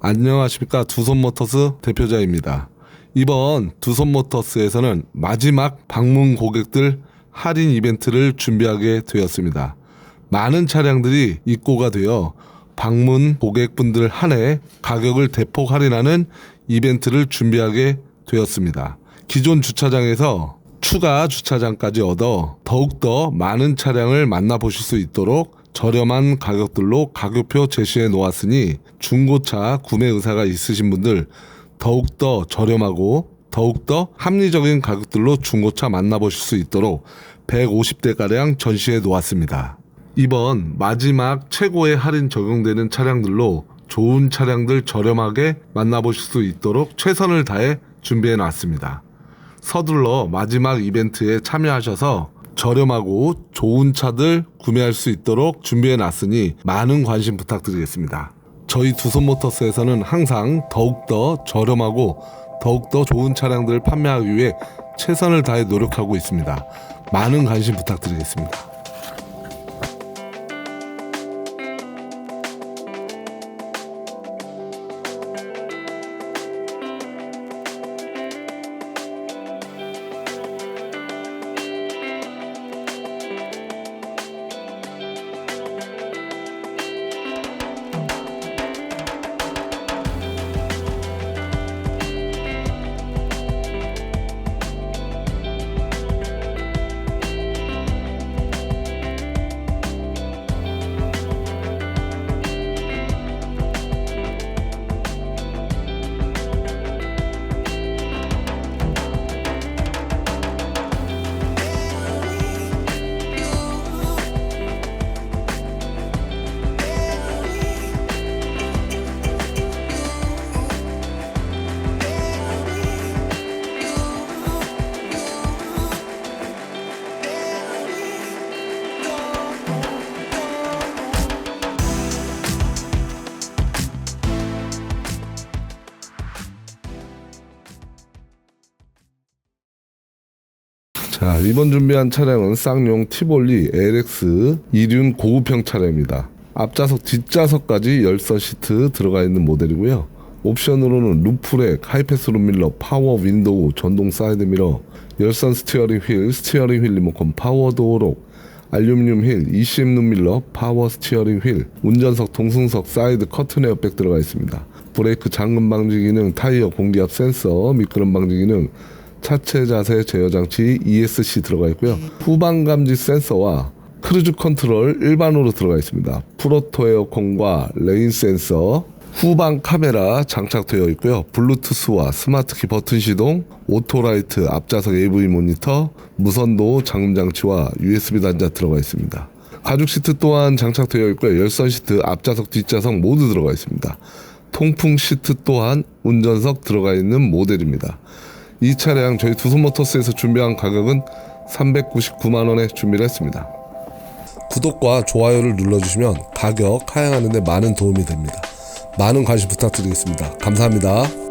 안녕하십니까 두손모터스 대표자입니다. 이번 두손모터스에서는 마지막 방문 고객들 할인 이벤트를 준비하게 되었습니다. 많은 차량들이 입고가 되어 방문 고객분들 한 해 가격을 대폭 할인하는 이벤트를 준비하게 되었습니다. 기존 주차장에서 추가 주차장까지 얻어 더욱더 많은 차량을 만나보실 수 있도록 저렴한 가격들로 가격표 제시해 놓았으니 중고차 구매 의사가 있으신 분들 더욱더 저렴하고 더욱더 합리적인 가격들로 중고차 만나보실 수 있도록 150대가량 전시해 놓았습니다. 이번 마지막 최고의 할인 적용되는 차량들로 좋은 차량들 저렴하게 만나보실 수 있도록 최선을 다해 준비해 놨습니다. 서둘러 마지막 이벤트에 참여하셔서 저렴하고 좋은 차들 구매할 수 있도록 준비해 놨으니 많은 관심 부탁드리겠습니다. 저희 두손모터스에서는 항상 더욱더 저렴하고 더욱더 좋은 차량들을 판매하기 위해 최선을 다해 노력하고 있습니다. 많은 관심 부탁드리겠습니다. 자, 이번 준비한 차량은 쌍용 티볼리 LX 이륜 고급형 차량입니다. 앞좌석, 뒷좌석까지 열선 시트 들어가 있는 모델이고요. 옵션으로는 루프렉, 하이패스 룸밀러, 파워 윈도우, 전동 사이드 미러, 열선 스티어링 휠, 스티어링 휠 리모컨, 파워 도어록, 알루미늄 휠, ECM 룸밀러, 파워 스티어링 휠, 운전석, 동승석, 사이드 커튼 에어백 들어가 있습니다. 브레이크 잠금 방지 기능, 타이어 공기압 센서, 미끄럼 방지 기능, 차체 자세 제어 장치 ESC 들어가 있고요. 후방 감지 센서와 크루즈 컨트롤 일반으로 들어가 있습니다. 프로토 에어컨과 레인 센서, 후방 카메라 장착되어 있고요. 블루투스와 스마트키 버튼 시동, 오토라이트 앞좌석 AV 모니터, 무선도 잠금 장치와 USB 단자 들어가 있습니다. 가죽 시트 또한 장착되어 있고요. 열선 시트 앞좌석 뒷좌석 모두 들어가 있습니다. 통풍 시트 또한 운전석 들어가 있는 모델입니다. 이 차량 저희 두손모터스에서 준비한 가격은 399만 원에 준비를 했습니다. 구독과 좋아요를 눌러주시면 가격 하향하는 데 많은 도움이 됩니다. 많은 관심 부탁드리겠습니다. 감사합니다.